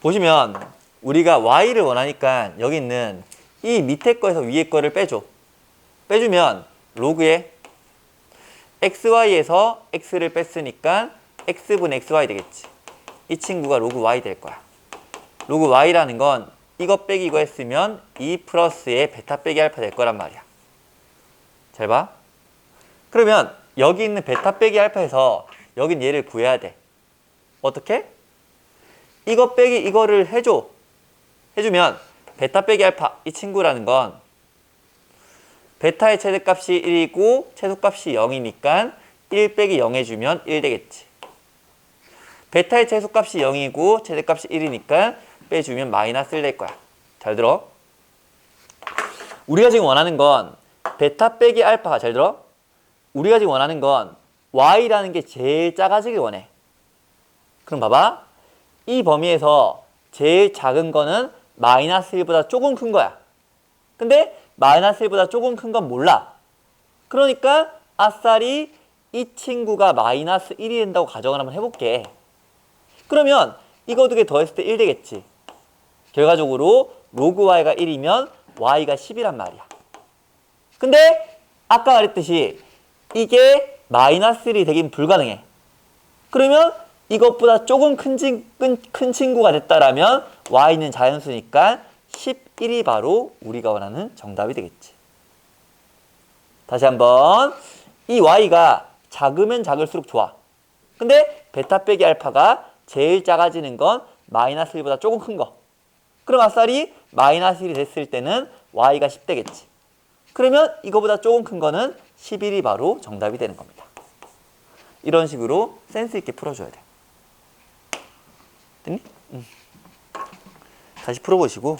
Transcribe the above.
보시면 우리가 y를 원하니까 여기 있는 이 밑에 거에서 위에 거를 빼줘. 빼주면 로그에 xy에서 x를 뺐으니까 x분 xy 되겠지. 이 친구가 로그 y 될 거야. 로그 y라는 건 이거 빼기 이거 했으면 2 플러스의 베타 빼기 알파 될 거란 말이야. 잘 봐. 그러면 여기 있는 베타 빼기 알파에서 여긴 얘를 구해야 돼. 어떻게? 이거 빼기 이거를 해줘. 해주면 베타 빼기 알파 이 친구라는 건 베타의 최대값이 1이고 최소값이 0이니까 1 빼기 0 해주면 1 되겠지. 베타의 최소값이 0이고 최대값이 1이니까 빼주면 마이너스 1 될 거야. 잘 들어. 우리가 지금 원하는 건 베타 빼기 알파가 잘 들어. 우리가 지금 원하는 건 y라는 게 제일 작아지길 원해. 그럼 봐봐. 이 범위에서 제일 작은 거는 마이너스 1보다 조금 큰 거야. 근데 마이너스 1보다 조금 큰 건 몰라. 그러니까 아싸리 이 친구가 마이너스 1이 된다고 가정을 한번 해볼게. 그러면 이거 두 개 더했을 때 1 되겠지. 결과적으로 로그 y가 1이면 y가 10이란 말이야. 근데 아까 말했듯이 이게 마이너스 1이 되긴 불가능해. 그러면 이것보다 조금 큰, 친, 큰, 큰 친구가 됐다라면 y는 자연수니까 11이 바로 우리가 원하는 정답이 되겠지. 다시 한번 이 y가 작으면 작을수록 좋아. 근데 베타 빼기 알파가 제일 작아지는 건 마이너스 1보다 조금 큰 거. 그럼 아싸리 마이너스 1이 됐을 때는 y가 10 되겠지. 그러면 이거보다 조금 큰 거는 11이 바로 정답이 되는 겁니다. 이런 식으로 센스 있게 풀어줘야 돼. 됐니? 응. 다시 풀어보시고